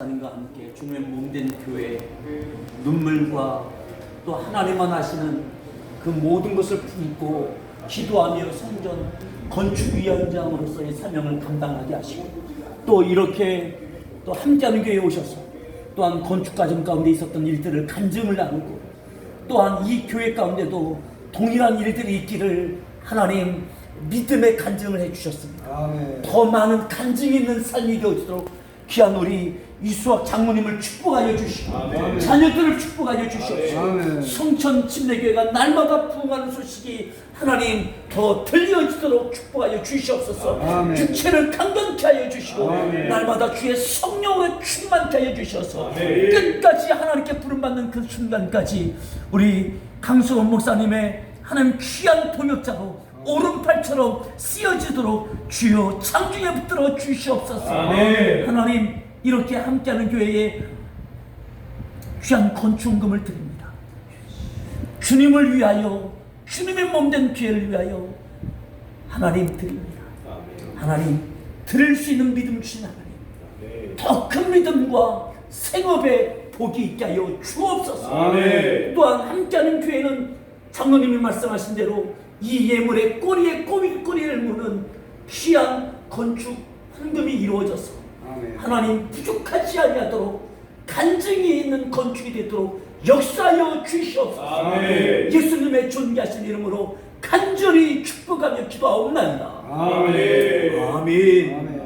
하나님과 함께 주님의 몸된 교회 눈물과 또 하나님만 아시는 그 모든 것을 품고 기도하며 성전 건축위원장으로서의 사명을 감당하게 하시고 또 이렇게 또 함께하는 교회에 오셔서 또한 건축 과정 가운데 있었던 일들을 간증을 나누고 또한 이 교회 가운데도 동일한 일들이 있기를 하나님 믿음의 간증을 해주셨습니다. 아멘. 더 많은 간증 있는 삶이 되어지도록 귀한 우리 이수학 장모님을 축복하여 주시고 아멘. 자녀들을 축복하여 주시옵소서 아멘. 성천 침례교회가 날마다 부흥하는 소식이 하나님 더 들려지도록 축복하여 주시옵소서 아멘. 육체를 강건케 하여 주시고 아멘. 날마다 주의 성령으로 충만케 하여 주셔서 아멘. 끝까지 하나님께 부름받는 그 순간까지 우리 강수원 목사님의 하나님 귀한 동역자로 오른팔처럼 쓰여지도록 주여 창중에 붙들어 주시옵소서 아멘. 하나님 이렇게 함께하는 교회에 귀한 건축금을 드립니다 주님을 위하여 주님의 몸된 교회를 위하여 하나님 드립니다 하나님 들을 수 있는 믿음 주신 하나님 더 큰 믿음과 생업에 복이 있게 하여 주옵소서. 아멘. 또한 함께하는 교회는 장로님이 말씀하신 대로 이 예물의 꼬리에 꼬리, 꼬리를 무는 귀한 건축 황금이 이루어져서 아멘. 하나님 부족하지 아니하도록 간증이 있는 건축이 되도록 역사하여 주시옵소서. 아멘. 예수님의 존귀하신 이름으로 간절히 축복하며 기도하옵나이다. 아멘. 아멘. 아멘.